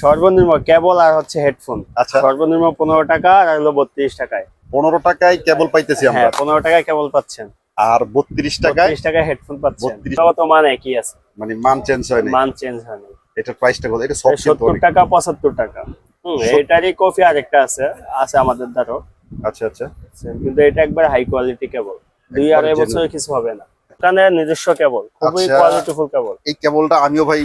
সর্বনিম্ন কেবল আর হচ্ছে হেডফোন। আচ্ছা। সর্বনিম্ন পনেরো টাকা আর হলো বত্রিশ টাকায়। পনেরো টাকায় কেবল পাইতেছি আমরা। হ্যাঁ পনেরো টাকায় কেবল পাচ্ছেন। আর বত্রিশ টাকায়? টাকায় হেডফোন পাচ্ছেন। 32 তো মান একই আছে। মানে মান চেঞ্জ হয়নি মান চেঞ্জ হয়নি এটার প্রাইসটা কত এটা সত্তর টাকা পঁচাত্তর টাকা। হম এটারই কফি আরেকটা আছে আছে আমাদের দ্বারও আচ্ছা আচ্ছা। কিন্তু এটা একবার হাই কোয়ালিটি কেবল। দুই আড়াই বছর কিছু হবে না। এখানে নিজস্ব কেবল খুবই আচ্ছা। কোয়ালিটিফুল কেবল। এই কেবলটা আমিও ভাই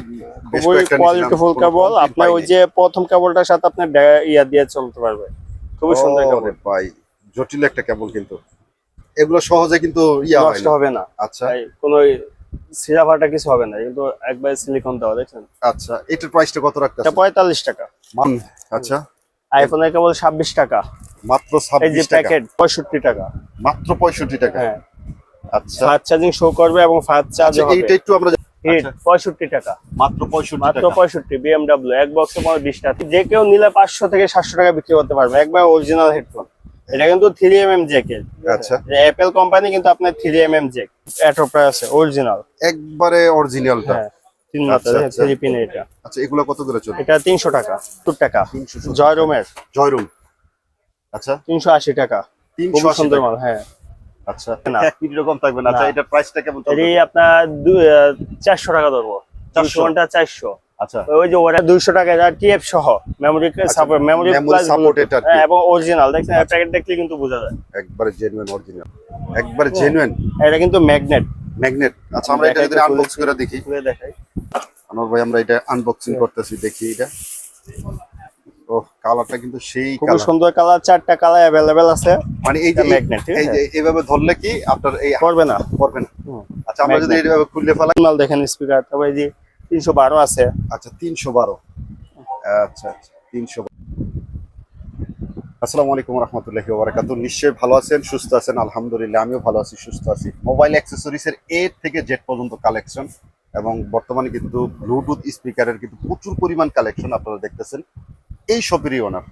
খুবই কোয়ালিটিফুল কেবল। আপনার ওই যে প্রথম কেবলটার সাথে আপনার ইয়া দিয়ে চলতে পারবে খুবই সুন্দর কেবল। ভাই জটিল একটা কেবল কিন্তু। এগুলো সহজে কিন্তু ইয়া নষ্ট হবে না। আচ্ছা। কোনো সিরা ফাটা কিছু হবে না। কিন্তু একবার সিলিকন দেওয়া দেখছেন? আচ্ছা এটার প্রাইসটা কত রাখতে এটা পঁয়তাল্লিশ টাকা। আচ্ছা। আইফোনের কেবল ছাব্বিশ টাকা। মাত্র এই যে 26 টাকা। প্যাকেট পঁয়ষট্টি টাকা। মাত্র 65 টাকা। হ্যাঁ। আচ্ছা। ফাস্ট চার্জিং শো করবে এবং ফাস্ট চার্জ আচ্ছা হবে। এইটা একটু আমরা আচ্ছা, পঁয়ষট্টি টাকা। মাত্র 65 মাত্র টাকা। পঁয়ষট্টি বিএমডাব্লিউ এক বক্সে পনেরো বিশটা। যে কেউ নিলে পাঁচশো থেকে সাতশো টাকা বিক্রি করতে পারবে। একবার অরিজিনাল হেডফোন এটা কিন্তু থ্রি এম এম জ্যাকের আচ্ছা। অ্যাপেল কোম্পানি কিন্তু আপনার থ্রি এম এম জ্যাক অ্যাট্রোপ্রাই আছে অরিজিনাল একবারে অরিজিনালটা হ্যাঁ তিন আচ্ছা, মাত্রা আচ্ছা। থ্রি পিন এটা। আচ্ছা এগুলো কত করে চলে এটা তিনশো টাকা সত্তর টাকা। 370 জয়রুমের জয়রুম আচ্ছা। তিনশো আশি টাকা। 380 সুন্দর মাল হ্যাঁ। আচ্ছা। এক মিনিট থাকবে না। আচ্ছা প্রাইসটা কেমন চলবে? এটি আপনার চারশো টাকা ধরবো। 400 ঘণ্টা আচ্ছা। ওই যে ওটা টাকা টিএফ সহ। Memory support memory memory supported আর হ্যাঁ এবং অরিজিনাল দেখছেন প্যাকেট দেখলে কিন্তু বোঝা যায়। একবারে জেনুইন অরিজিনাল একবারে জেনুইন এটা কিন্তু ম্যাগনেট ম্যাগনেট আচ্ছা আমরা এটা দেখাই যদি আনবক্স করে দেখি। খুলে দেখাই। আনোয়ার ভাই আমরা এটা আনবক্সিং করতেছি দেখি এটা। ও কালারটা কিন্তু সেই কালার। সুন্দর কালার চারটা কালার অ্যাভেলেবেল আছে। মানে এই যে ঠিক এই যে এইভাবে ধরলে কি আপনার এই করবে না। করবে না। আচ্ছা আমরা যদি এইভাবে খুললে ফেলাই। মাল দেখেন স্পিকার তারপরে এই যে তিনশো বারো আছে। আচ্ছা তিনশো বারো। আচ্ছা আচ্ছা তিনশো আসসালামু আলাইকুম রহমতুল্লাহি ওবরাকাতু নিশ্চয়ই ভালো আছেন সুস্থ আছেন আলহামদুলিল্লাহ আমিও ভালো আছি সুস্থ আছি। মোবাইল অ্যাক্সেসরিজ এর এ থেকে জেড পর্যন্ত কালেকশন এবং বর্তমানে কিন্তু ব্লুটুথ স্পিকারের কিন্তু প্রচুর পরিমাণ কালেকশন আপনারা দেখতেছেন। এই শপেরই ওনার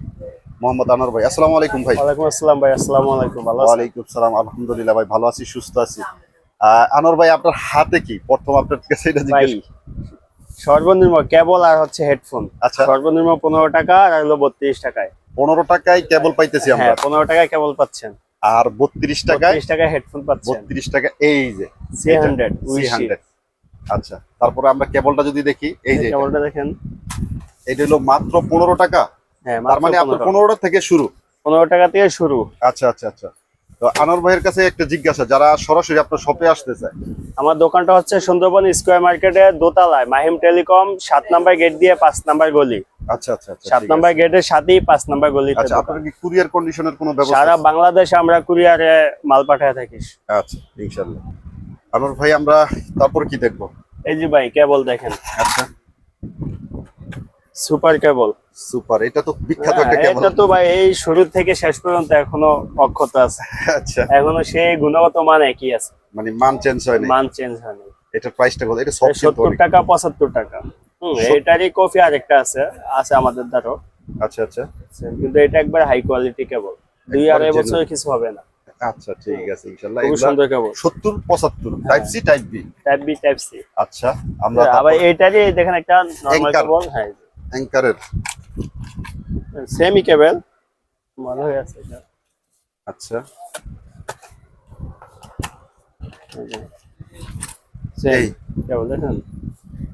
মোহাম্মদ আনোয়ার ভাই। আসসালামু আলাইকুম ভাই। ওয়ালাইকুম আসসালাম ভাই আসসালামু আলাইকুম ভালো আছেন? ওয়ালাইকুম সালাম আলহামদুলিল্লাহ ভাই ভালো আছি সুস্থ আছি। আনোয়ার ভাই আপনার হাতে কি? প্রথম আপনার কাছে এটা জিজ্ঞেস সর্বনিম্ন কেবল আর হচ্ছে হেডফোন। আচ্ছা। সর্বনিম্ন পনেরো টাকা আর হলো বত্রিশ টাকায়। পনেরো টাকায় কেবল পাইতেছি আমরা। হ্যাঁ পনেরো টাকায় কেবল পাচ্ছেন। আর বত্রিশ টাকায় টাকায় হেডফোন পাচ্ছেন। বত্রিশ টাকা এই যে সি হান্ড্রেড সি হান্ড্রেড। আচ্ছা তারপরে আমরা কেবলটা যদি দেখি এই যে কেবলটা দেখেন। এটা হলো মাত্র পনেরো টাকা। হ্যাঁ তার মানে আপনার পনেরোটা থেকে শুরু। পনেরো টাকা থেকে শুরু। আচ্ছা আচ্ছা আচ্ছা। তো আনোয়ার ভাইয়ের কাছে একটা জিজ্ঞাসা যারা সরাসরি আপনার শপে আসতে চায়। আমার দোকানটা হচ্ছে সুন্দরবন স্কোয়ার মার্কেটে দোতলায় মাহিম টেলিকম সাত নাম্বার গেট দিয়ে পাঁচ নাম্বার গলি। আচ্ছা আচ্ছা আচ্ছা সাত নাম্বার গেটের সাথেই পাঁচ নাম্বার গলিতে আচ্ছা আপনার কি কুরিয়ার কন্ডিশনের কোনো ব্যবস্থা সারা আছে? বাংলাদেশে আমরা কুরিয়ারে মাল পাঠায় থাকি। আচ্ছা ইনশাআল্লাহ। আনোয়ার ভাই আমরা তারপর কি দেখব? এই যে ভাই কেবল দেখেন। আচ্ছা। সুপার কেবল। সুপার এটা তো বিখ্যাত একটা কেবল। এটা তো ভাই এই শুরু থেকে শেষ পর্যন্ত এখনও অক্ষত আছে। আচ্ছা। এখনও সেই গুণগত মান একই আছে। মানে মান চেঞ্জ হয়নি। মান চেঞ্জ হয়নি। এটার প্রাইসটা কত? এটা সব কিন্তু সত্তর অনেক- টাকা পঁচাত্তর টাকা। হম এটারই কফি আরেকটা আছে আছে আমাদের দ্বারও। আচ্ছা আচ্ছা। কিন্তু এটা একবার হাই কোয়ালিটি কেবল। দুই আড়াই। বছরে কিছু হবে না। আচ্ছা ঠিক আছে ইনশাআল্লাহ খুব সুন্দর কেবল। সত্তর পঁচাত্তর type C type B type B type C আচ্ছা আমরা আবার এইটারই দেখেন একটা নরমাল কেবল হ্যাঁ। অ্যাঙ্কারের? সেমি কেবল ভালো হয়ে আছে এটা। আচ্ছা। সেম। এই। কেবল দেখেন।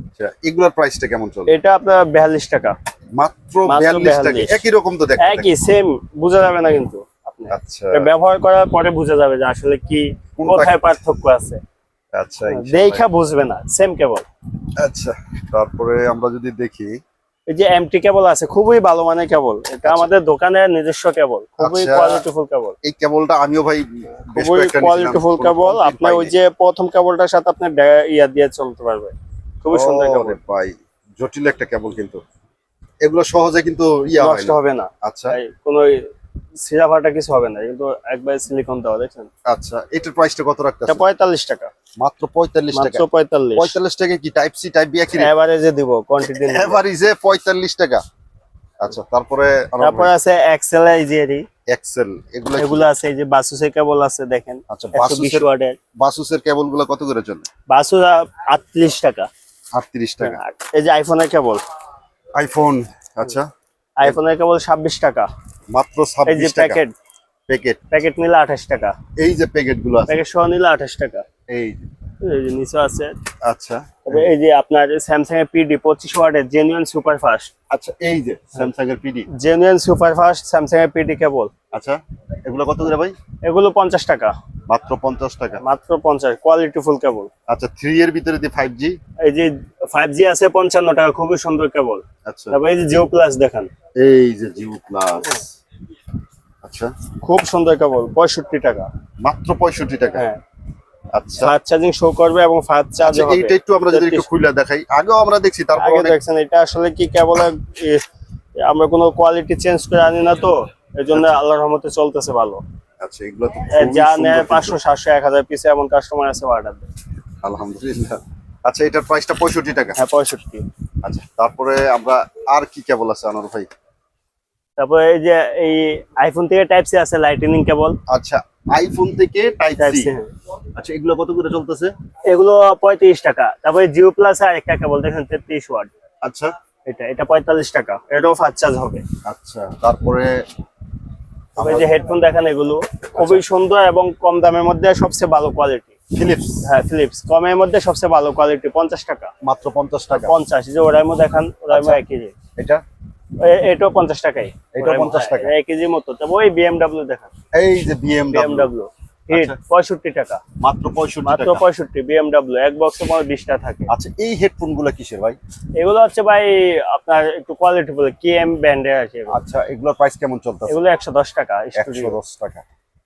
আচ্ছা এগুলোর প্রাইসটা কেমন চলে? এটা আপনার বিয়াল্লিশ টাকা। মাত্র বিয়াল্লিশ টাকা। একই রকম তো দেখতে। একই সেম বোঝা যাবে না কিন্তু আপনি। আচ্ছা। এটা ব্যবহার করার পরে বোঝা যাবে যে আসলে কি কোথায় পার্থক্য আছে। আচ্ছা। দেখা বুঝবে না সেম কেবল। আচ্ছা তারপরে আমরা যদি দেখি এই যে এমটি কেবল আছে খুবই ভালো মানের কেবল এটা আমাদের দোকানের নিজস্ব কেবল খুবই আচ্ছা। কোয়ালিটিফুল কেবল এই কেবলটা আমিও ভাই খুবই কোয়ালিটিফুল কেবল আপনি আপনার ওই যে প্রথম কেবলটার সাথে আপনি ইয়া দিয়ে চলতে পারবে। খুবই সুন্দর কেবল ভাই জটিল একটা কেবল কিন্তু। এগুলো সহজে কিন্তু ইয়া হয় নষ্ট না। হবে না। আচ্ছা। কোনো সিরা ফাটা কিছু হবে না কিন্তু একবার সিলিকন দেওয়া দেখছেন? আচ্ছা এটার প্রাইসটা কত রাখতে এটা পঁয়তাল্লিশ টাকা। মাত্র পঁয়তাল্লিশ টাকা। মাত্র পঁয়তাল্লিশ। পঁয়তাল্লিশ টাকা কি টাইপ সি টাইপ বি একই এভারেজে দিব কোয়ান্টিটি এভারেজে পঁয়তাল্লিশ টাকা। আচ্ছা তারপরে তারপর আছে এক্সেল ইজিয়ারি এক্সেল এগুলো এগুলো আছে এই যে বাসুসের কেবল আছে দেখেন। আচ্ছা বাসুসের ওয়ার্ডের বাসুসের কেবলগুলো কত করে চলে? বাসুস আটত্রিশ টাকা। আটত্রিশ টাকা। এই যে আইফোনের কেবল আইফোন আচ্ছা। আইফোনের কেবল ছাব্বিশ টাকা। মাত্র এই যে ছাব্বিশ টাকা। প্যাকেট। প্যাকেট। প্যাকেট নিলে আঠাশ টাকা। এই যে প্যাকেটগুলো আছে। প্যাকেট সহ নিলে আঠাশ টাকা। এই এই যে নিচে আছে। আচ্ছা। তবে এই যে আপনার স্যামসাং এর পিডি পঁচিশ ওয়াটের জেনুইন সুপার ফাস্ট আচ্ছা এই যে স্যামসাং এর PD genuine super fast Samsung এর পিডি কেবল আচ্ছা এগুলো কত করে ভাই? এগুলো পঞ্চাশ টাকা। মাত্র পঞ্চাশ টাকা। মাত্র পঞ্চাশ কোয়ালিটি ফুল কেবল আচ্ছা থ্রি এর ভিতরে এই যে আছে পঞ্চান্ন টাকা খুবই সুন্দর কেবল আচ্ছা। এই যে জিও প্লাস দেখান। এই যে জিও প্লাস আচ্ছা। খুব সুন্দর কেবল পঁয়ষট্টি টাকা। মাত্র পঁয়ষট্টি টাকা? হ্যাঁ। আচ্ছা। ফাস্ট চার্জিং শো করবে এবং ফাস্ট চার্জ আচ্ছা এইটা একটু আমরা যদি একটু খুলে দেখাই। আগেও আমরা দেখছি তারপর আগে দেখছেন এটা আসলে কি কেবল আমরা কোনো কোয়ালিটি চেঞ্জ করে আনি না তো এই জন্য আল্লাহর রহমতে চলতেছে ভালো। আচ্ছা এগুলো তো যা নেয় পাঁচশো সাতশো এক হাজার পিসে এমন কাস্টমার আছে অর্ডার দেয়। আলহামদুলিল্লাহ। আচ্ছা এটার প্রাইসটা পঁয়ষট্টি টাকা? হ্যাঁ পঁয়ষট্টি। আচ্ছা তারপরে আমরা আর কি কেবল আছে আনোয়ার ভাই? তারপরে এই যে এই আইফোন থেকে টাইপ সি আছে লাইটেনিং কেবল আচ্ছা আইফোন থেকে টাইপ টাইপ সি আচ্ছা এগুলো কত করে চলতেছে? এগুলো পঁয়ত্রিশ টাকা। তারপরে জিও প্লাস আর একটা কেবল দেখেন তেত্রিশ ওয়াট। আচ্ছা। এটা এটা পঁয়তাল্লিশ টাকা। এটাও ফাস্ট চার্জ হবে। আচ্ছা তারপরে তবে যে হেডফোন দেখেন এগুলো। খুবই সুন্দর এবং কম দামের মধ্যে সবচেয়ে ভালো কোয়ালিটি ফিলিপস হ্যাঁ ফিলিপস কমের মধ্যে সবচেয়ে ভালো কোয়ালিটি পঞ্চাশ টাকা। মাত্র পঞ্চাশ টাকা। পঞ্চাশ যে ওরাইমো দেখান ওরাইমো আচ্ছা। এক এটা? এটাও পঞ্চাশ টাকাই এটাও 50 টাকা। এক কেজি মতো। তবে ওই বিএমডাব্লিউ দেখা এই যে BMW আচ্ছা। পঁয়ষট্টি টাকা। মাত্র পঁয়ষট্টি মাত্র টাকা। পঁয়ষট্টি বিএমডাব্লিউ এক বক্সে মানে 20 টা থাকে। আচ্ছা এই হেডফোনগুলো কিসের ভাই? এগুলো হচ্ছে ভাই আপনার একটু কোয়ালিটি বলে কে এম ব্র্যান্ডের আছে আচ্ছা এগুলোর প্রাইস কেমন চলতেছে? এগুলো একশো দশ টাকা একশো স্টুডিও দশ টাকা।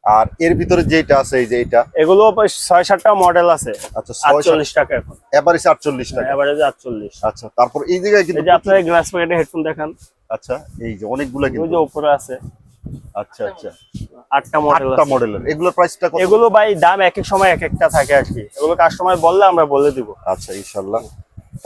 আর এর ভিতরে যেটা আছে এই যে এটা? এগুলো ছয় সাতটা মডেল আছে। আচ্ছা আটচল্লিশ টাকা এখন। এভারেজ আটচল্লিশ টাকা। এভারেজে আটচল্লিশ। আচ্ছা তারপর এই জায়গায় কিন্তু যে আপনার গ্লাস প্যাকেটে হেডফোন দেখান। আচ্ছা এই যে অনেকগুলো ওই কিন্তু। যে উপরে আছে। আচ্ছা আচ্ছা। আটটা মডেল আটটা মডেলের এগুলোর প্রাইসটা কত? এগুলো ভাই দাম এক এক সময় এক একটা থাকে আর কি। এগুলো কাস্টমার বললে আমরা বলে দিব। আচ্ছা ইনশাল্লাহ।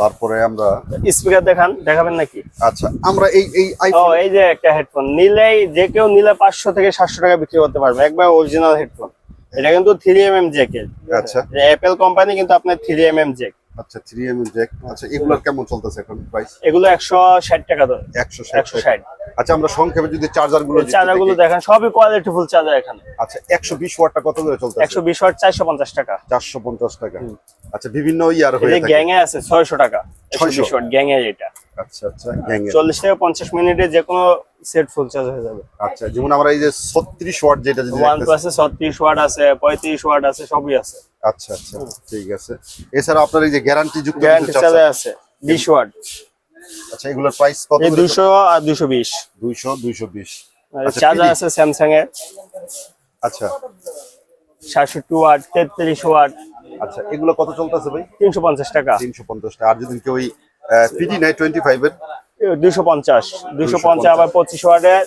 তারপরে আমরা স্পিকার দেখান দেখাবেন নাকি? আচ্ছা আমরা এই এই ও এই যে একটা হেডফোন নিলেই যে কেউ নিলে পাঁচশো থেকে সাতশো টাকা বিক্রি করতে পারবে একবার অরিজিনাল হেডফোন এটা কিন্তু থ্রি এম এম জ্যাকের আচ্ছা। অ্যাপেল কোম্পানি কিন্তু আপনার থ্রি এম এম জ্যাক আচ্ছা থ্রি এম জ্যাক আচ্ছা এগুলোর কেমন চলতেছে এখন প্রাইস এগুলো একশো ষাট টাকা ধরে। একশো একশো ষাট। আচ্ছা আমরা সংক্ষেপে যদি চার্জারগুলো চার্জারগুলো দেখেন সবই কোয়ালিটি ফুল চার্জার এখানে। আচ্ছা একশো বিশ ওয়াটটা কত করে চলতেছে? একশো বিশ ওয়াট চারশো পঞ্চাশ টাকা। চারশো পঞ্চাশ টাকা। আচ্ছা বিভিন্ন ইয়ার হয়ে থাকে। গ্যাং এ আছে ছয়শো টাকা। একশো 600 বিশ ওয়াট গ্যাং এর এটা আচ্ছা আচ্ছা গ্যাংয়ের। চল্লিশ থেকে পঞ্চাশ মিনিটে যে কোনো সেট ফুল চার্জ হয়ে যাবে। আচ্ছা যেমন আমরা এই যে ছত্রিশ ওয়াট যেটা যদি ওয়ান প্লাসে ছত্রিশ ওয়াট আছে পঁয়ত্রিশ ওয়াট আছে সবই আছে। আচ্ছা আচ্ছা ঠিক আছে। এছাড়া আপনার এই যে গ্যারান্টি যুক্ত গ্যারান্টি চার্জার আছে বিশ ওয়াট। আচ্ছা এগুলোর প্রাইস কত এই দুশো আর দুশো বিশ। দুইশো দুইশো বিশ। আচ্ছা, চার্জার আছে স্যামসাং এর। আচ্ছা। সাতষট্টি ওয়াট তেত্রিশ ওয়াট। আচ্ছা এগুলো কত চলতেছে ভাই? তিনশো পঞ্চাশ টাকা। তিনশো পঞ্চাশ টাকা। আর যদি কেউ ওই পিডি নেয় টোয়েন্টি ফাইভ এর দুশো পঞ্চাশ। দুশো পঞ্চাশ 250 আবার পঁচিশ ওয়াটের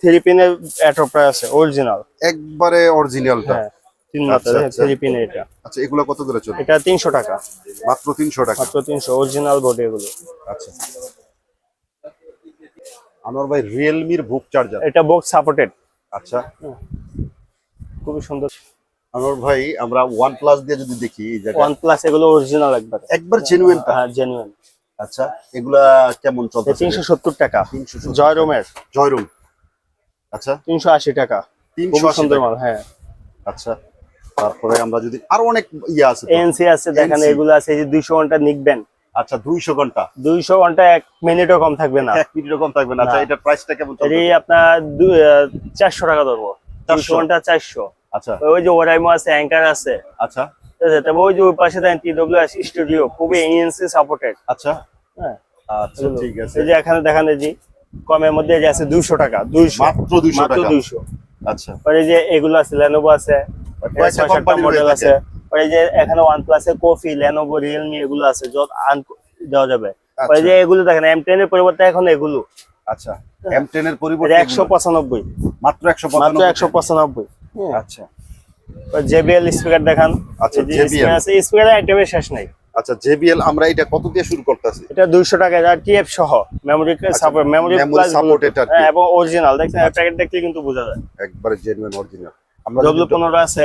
থ্রি পিনের অ্যাট্রোপ্রাই আছে অরিজিনাল একবারে অরিজিনালটা হ্যাঁ তিন আচ্ছা, মাত্রা আচ্ছা। থ্রি পিন এটা। আচ্ছা এগুলো কত করে চলে এটা তিনশো টাকা। মাত্র তিনশো টাকা। মাত্র তিনশো অরিজিনাল বোর্ড এগুলো। আচ্ছা। আমার ভাই রিয়েলমির বুক চার্জার এটা বক্স সাপোর্টেড আচ্ছা। খুবই সুন্দর। আমার ভাই আমরা ওয়ান প্লাস দিয়ে যদি দেখি ওয়ান প্লাস এগুলো অরিজিনাল একবার। একবার জেনুইনটা হ্যাঁ জেনুইন আচ্ছা এগুলা কেমন চলতেছে? তিনশো সত্তর টাকা। 370 জয়রোমের। জয়রুম। আচ্ছা। তিনশো আশি টাকা। তিনশো সুন্দর মাল হ্যাঁ। আচ্ছা তারপরে আমরা যদি আরও অনেক ইয়ে আছে। এনসি আছে দেখেন এগুলো আছে যে দুইশো ঘণ্টা নিকবেন আচ্ছা দুইশো ঘণ্টা। দুইশো ঘণ্টা এক মিনিটও কম থাকবে না। এক মিনিট কম থাকবে না। আচ্ছা না। এটার প্রাইসটা কেমন এটি আপনার চারশো টাকা ধরবো। 400 চারশো। ঘণ্টা চারশো। আচ্ছা। ওই যে ওরাইমো আছে অ্যাঙ্কার আছে। আচ্ছা? তবে ওই যে ওই পাশে টিডব্লিউ স্টুডিও খুবই এনসি সাপোর্টেড আচ্ছা। হ্যাঁ। আচ্ছা ঠিক আছে। এই যে এখানে দেখান কমের মধ্যে যে আছে দুইশো টাকা মাত্র মাত্র টাকা। আচ্ছা। পরে যে এগুলো আছে লেনোভো আছে কয়েকটা মডেল আছে। পরে যে এখানে প্লাসে কফি লেনোভো রিয়েলমি এগুলো আছে যত আন দেওয়া যাবে। পরে যে এগুলো দেখেন এর পরিবর্তে এখন এগুলো। আচ্ছা। এম টেন এর পরিবর্তে এটা একশো পঁচানব্বই। মাত্র একশো মাত্র একশো পঁচানব্বই। আচ্ছা। জেবিএল স্পিকার দেখান। আচ্ছা, JBL আছে স্পিকারের আইটেমের শেষ নাই। আচ্ছা জেবিএল আমরা এটা কত দিয়ে শুরু করতেছি? এটা দুইশো টাকা আর টিএফ সহ memory support memory plus supported আর হ্যাঁ এবং অরিজিনাল দেখছেন প্যাকেট দেখলে কিন্তু বোঝা যায়। একবারে জেনুইন অরিজিনাল আমরা ডব্লিউ যদি- পনেরো আছে।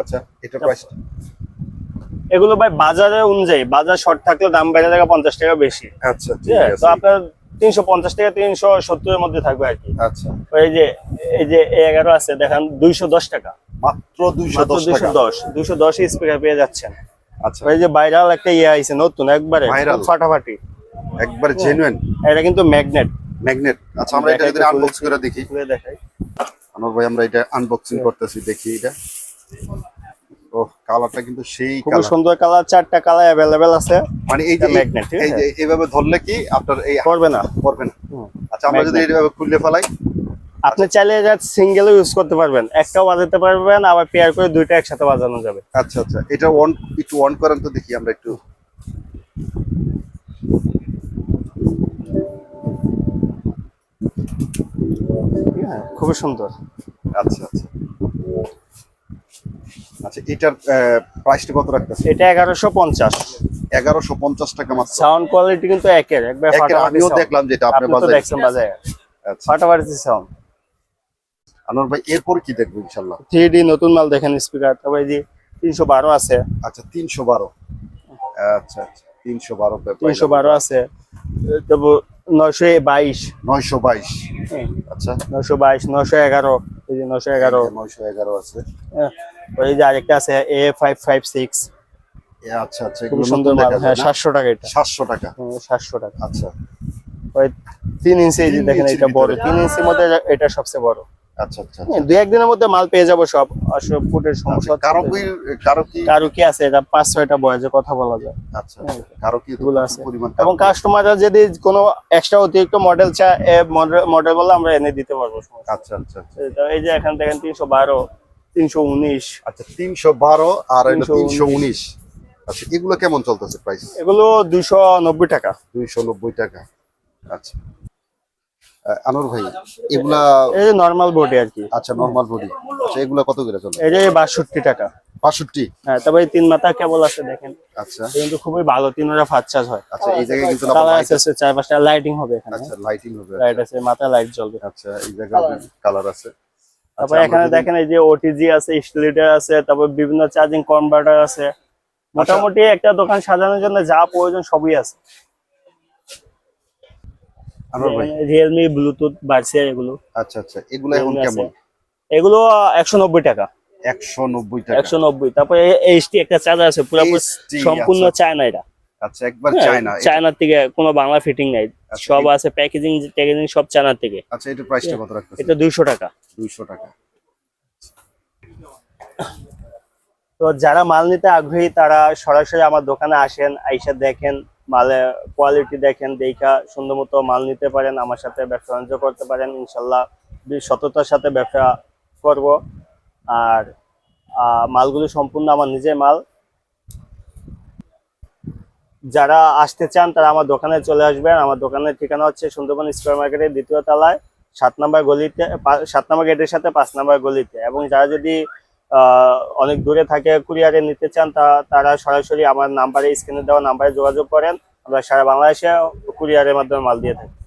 আচ্ছা এটা প্রাইস এগুলো ভাই বাজারের অনুযায়ী বাজার শর্ট থাকলে দাম বেড়ে টাকা পঞ্চাশ টাকা বেশি। আচ্ছা আছে? তো আপনার তিনশো পঞ্চাশ থেকে তিনশো সত্তরের মধ্যে থাকবে আর কি। আচ্ছা। এই যে এই যে এগারো আছে দেখেন দুইশো দশ টাকা। মাত্র দুইশো দুইশো টাকা। দশ দুইশো দশ স্পিকার পেয়ে যাচ্ছেন। আচ্ছা। ওই যে ভাইরাল একটা ইয়ে আইছে নতুন একবারে? ফাটাফাটি। একবারে জেনুইন এটা কিন্তু ম্যাগনেট ম্যাগনেট আচ্ছা আমরা এটা যদি আনবক্স করে দেখি। দেখাই। আনোয়ার ভাই আমরা এটা আনবক্সিং করতেছি দেখি এটা। ও কালারটা কিন্তু সেই কালার। সুন্দর কালার চারটা কালার অ্যাভেলেবেল আছে। মানে এই যে ঠিক এই যে এইভাবে ধরলে কি আপনার এই করবে না। করবে না। আচ্ছা আমরা যদি এইভাবে খুললে ফেলাই। আপনি চাইলে এটা সিঙ্গেলও ইউজ করতে পারবেন। একটাও বাজাতে পারবেন আবার পেয়ার করে দুইটা একসাথে বাজানো যাবে। আচ্ছা আচ্ছা। এটা অন একটু অন করেন তো দেখি আমরা একটু। হ্যাঁ খুবই সুন্দর। আচ্ছা আচ্ছা। আচ্ছা এটার প্রাইসটা কত রাখতেছে এটা এগারোশো পঞ্চাশ। এগারোশো পঞ্চাশ টাকা মাত্র। সাউন্ড কোয়ালিটি কিন্তু একের একবার আমিও দেখলাম যেটা আপনি আপনার বাজারে। দেখছেন বাজারে। আচ্ছা। ফাটাফাটি সাউন্ড আনোয়ার ভাই এরপর কি দেখব ইনশাল্লাহ? থ্রি ডি নতুন মাল দেখেন স্পিকার তারপরে যে তিনশো বারো আছে। আচ্ছা তিনশো বারো। আচ্ছা আচ্ছা। তিনশো বারো তিনশো বারো আছে। তারপর নয়শো বাইশ। নয়শো বাইশ। আচ্ছা। নয়শো বাইশ নয়শো এগারো। এই যে নয়শো এগারো। নয়শো এগারো আছে। হ্যাঁ, ওই যে আরেকটা আছে এ ফাইভ ফাইভ সিক্স। আচ্ছা আচ্ছা খুব সুন্দর মাল। হ্যাঁ সাতশো টাকা এটা। সাতশো টাকা। সাতশো টাকা। আচ্ছা। ওই তিন ইঞ্চি দেখেন এটা বড়। তিন ইঞ্চির মধ্যে এটা সবচেয়ে বড়। আচ্ছা আচ্ছা হ্যাঁ, দুই একদিনের মধ্যে মাল পেয়ে যাব সব ফুটের সমস্যা আচ্ছা, কারও কি কারও কি কারও কি আছে? এটা পাঁচ ছয়টা বয়সে কথা বলা যায়। আচ্ছা কারও কি এগুলো আছে। পরিমাণ এবং কাস্টমাররা যদি কোনো এক্সট্রা অতিরিক্ত মডেল চায় মডেল বলে আমরা এনে দিতে পারব আচ্ছা আচ্ছা আচ্ছা। এই যে এখানে দেখেন তিনশো বারো তিনশো উনিশ। আচ্ছা তিনশো বারো আর এটা 319 তিনশো উনিশ। আচ্ছা এগুলো কেমন চলতেছে প্রাইস এগুলো দুইশো নব্বই টাকা। দুইশো নব্বই টাকা। আচ্ছা। আহ, আনোয়ার ভাই এগুলা এই নর্মাল বডি আর কি। আচ্ছা নর্মাল বডি আচ্ছা এগুলা কত করে চলে? এই যে বাষট্টি টাকা। বাষট্টি? হ্যাঁ তারপরে তিন মাথা কেবল আছে দেখেন। আচ্ছা। কিন্তু খুবই ভালো তিনটা ফাস্ট চার্জ হয়। আচ্ছা এই জায়গায় কিন্তু কালার আছে চার পাঁচটা লাইটিং হবে এখানে। আচ্ছা লাইটিং হবে লাইট আছে মাথায় লাইট জ্বলবে। আচ্ছা এই জায়গায় কালার আছে। আচ্ছা, তারপরে এখানে দেখেন এই যে ওটিজি আছে স্টিলিটার আছে তারপর বিভিন্ন চার্জিং কনভার্টার আছে। মোটামুটি একটা দোকান সাজানোর জন্য যা প্রয়োজন সবই আছে। রিয়েলমি ব্লুটুথ বাড়ছে এগুলো। আচ্ছা আচ্ছা। এগুলো এখন কেমন? এগুলো একশো নব্বই টাকা। একশো নব্বই টাকা। একশো নব্বই। তারপরে এইচটি একটা চার্জার আছে পুরোপুরি সম্পূর্ণ আচ্ছা। চায়না এটা। আচ্ছা একবার হ্যাঁ, চায়না চায়নার থেকে কোনো বাংলা ফিটিং নাই। সব আছে প্যাকেজিং প্যাকেজিং সব চায়নার থেকে। আচ্ছা এটা প্রাইসটা কত রাখতেছে এটা দুইশো টাকা। দুইশো টাকা। তো যারা মাল নিতে আগ্রহী তারা সরাসরি আমার দোকানে আসেন আইসা দেখেন। মালে কোয়ালিটি দেখেন, দেখা সুন্দর মতো মাল নিতে পারেন, আমার সাথে ব্যবসা বাণিজ্য করতে পারেন, ইনশাল্লাহ সততার সাথে ব্যবসা করব। আর মালগুলো সম্পূর্ণ আমার নিজের মাল। যারা আসতে চান, তারা আমার দোকানে চলে আসবেন। আমার দোকানের ঠিকানা হচ্ছে সুন্দরবন স্কোয়ার মার্কেটের দ্বিতীয় তলায়, সাত নম্বর গলিতে সাত নম্বর গেটের সাথে পাঁচ নম্বর গলিতে। এবং যারা যদি অনেক দূরে থাকে কুরিয়ারে নিতে চান, তা, তারা সরাসরি আমার নাম্বারে স্ক্রিনে দেওয়া নাম্বারে যোগাযোগ করেন। আমরা সারা বাংলাদেশে কুরিয়ারের মাধ্যমে মাল দিয়ে থাকি।